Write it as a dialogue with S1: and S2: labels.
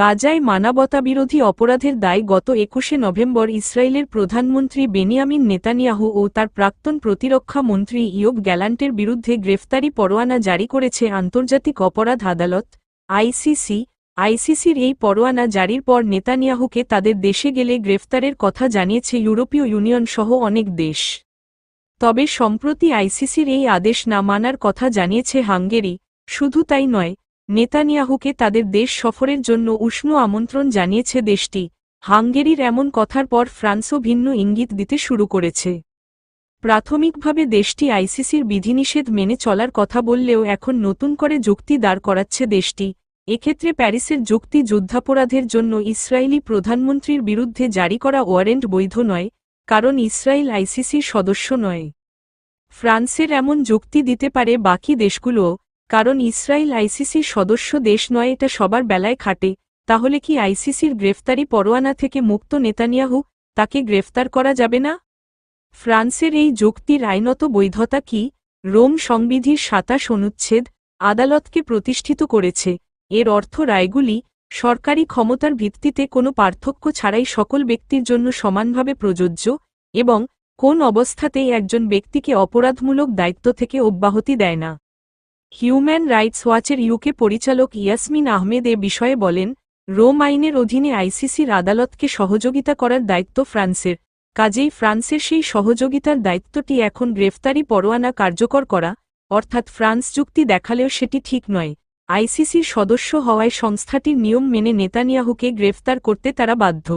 S1: গাজায় মানবতাবিরোধী অপরাধের দায় গত একুশে নভেম্বর ইসরায়েলের প্রধানমন্ত্রী বেনিয়ামিন নেতানিয়াহু ও তার প্রাক্তন প্রতিরক্ষা মন্ত্রী ইয়োব গ্যালান্টের বিরুদ্ধে গ্রেফতারি পরোয়ানা জারি করেছে আন্তর্জাতিক অপরাধ আদালত আইসিসি আইসিসির এই পরোয়ানা জারির পর নেতানিয়াহুকে তাদের দেশে গেলে গ্রেফতারের কথা জানিয়েছে ইউরোপীয় ইউনিয়ন সহ অনেক দেশ তবে সম্প্রতি আইসিসির এই আদেশ না মানার কথা জানিয়েছে হাঙ্গেরি শুধু তাই নয় নেতানিয়াহুকে তাদের দেশ সফরের জন্য উষ্ণ আমন্ত্রণ জানিয়েছে দেশটি হাঙ্গেরির এমন কথার পর ফ্রান্সও ভিন্ন ইঙ্গিত দিতে শুরু করেছে প্রাথমিকভাবে দেশটি আইসিসির বিধিনিষেধ মেনে চলার কথা বললেও এখন নতুন করে যুক্তি দাঁড় করাচ্ছে দেশটি এক্ষেত্রে প্যারিসের যুক্তি যুদ্ধাপরাধের জন্য ইসরায়েলি প্রধানমন্ত্রীর বিরুদ্ধে জারি করা ওয়ারেন্ট বৈধ নয় কারণ ইসরায়েল আইসিসির সদস্য নয় ফ্রান্সের এমন যুক্তি দিতে পারে বাকি দেশগুলোও কারণ ইসরায়েল আইসিসির সদস্য দেশ নয় এটা সবার বেলায় খাটে তাহলে কি আইসিসির গ্রেফতারি পরোয়ানা থেকে মুক্ত নেতানিয়াহু তাকে গ্রেফতার করা যাবে না ফ্রান্সের এই যুক্তির আইনত বৈধতা কি রোম সংবিধির সাতাশ অনুচ্ছেদ আদালতকে প্রতিষ্ঠিত করেছে এর অর্থ রায়গুলি সরকারি ক্ষমতার ভিত্তিতে কোনো পার্থক্য ছাড়াই সকল ব্যক্তির জন্য সমানভাবে প্রযোজ্য এবং কোন অবস্থাতেই একজন ব্যক্তিকে অপরাধমূলক দায়িত্ব থেকে অব্যাহতি দেয় না হিউম্যান রাইটস ওয়াচের ইউকে পরিচালক ইয়াসমিন আহমেদ এ বিষয়ে বলেন রোম আইনের অধীনে আইসিসির আদালতকে সহযোগিতা করার দায়িত্ব ফ্রান্সের কাজেই ফ্রান্সের সেই সহযোগিতার দায়িত্বটি এখন গ্রেফতারি পরোয়ানা কার্যকর করা অর্থাৎ ফ্রান্স যুক্তি দেখালেও সেটি ঠিক নয় আইসিসির সদস্য হওয়ায় সংস্থাটির নিয়ম মেনে নেতানিয়াহুকে গ্রেফতার করতে তারা বাধ্য